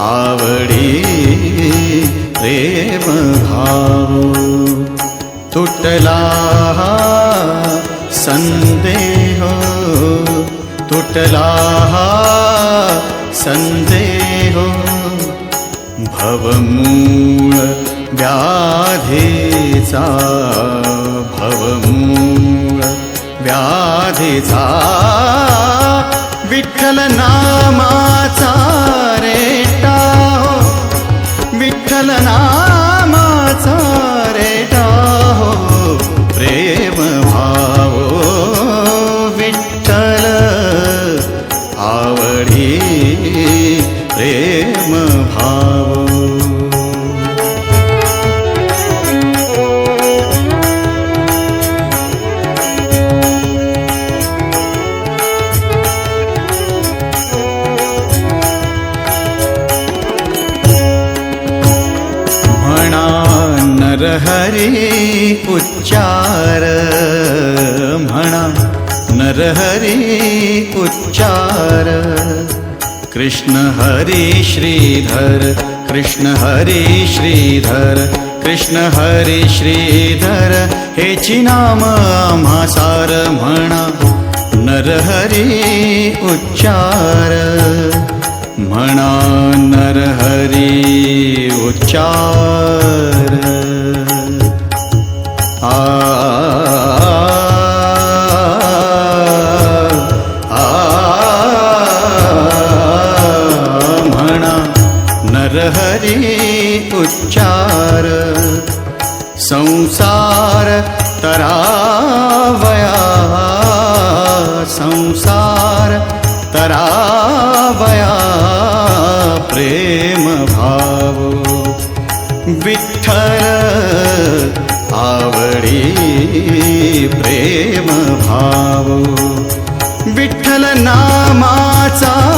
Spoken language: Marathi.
आवडी प्रेम भाव तुटला संदेह तुटला संदेह. भवमूळ व्याधेचा भवमूळ व्याधेचा विठ्ठल ना विठ्ठल आवडी प्रेम भाव. म्हणा उच्चार म्हणा नरहरी उच्चार। कृष्ण हरी श्रीधर कृष्ण हरी श्रीधर कृष्ण हरी श्रीधर हेची नाम आम्हा सार म्हणा नरहरी उच्चार। म्हणा नरहरी उच्चार उच्चार संसार तरावया। संसार तरावया प्रेम भाव। विठ्ठल आवडी प्रेम भाव। विठ्ठल नामाचा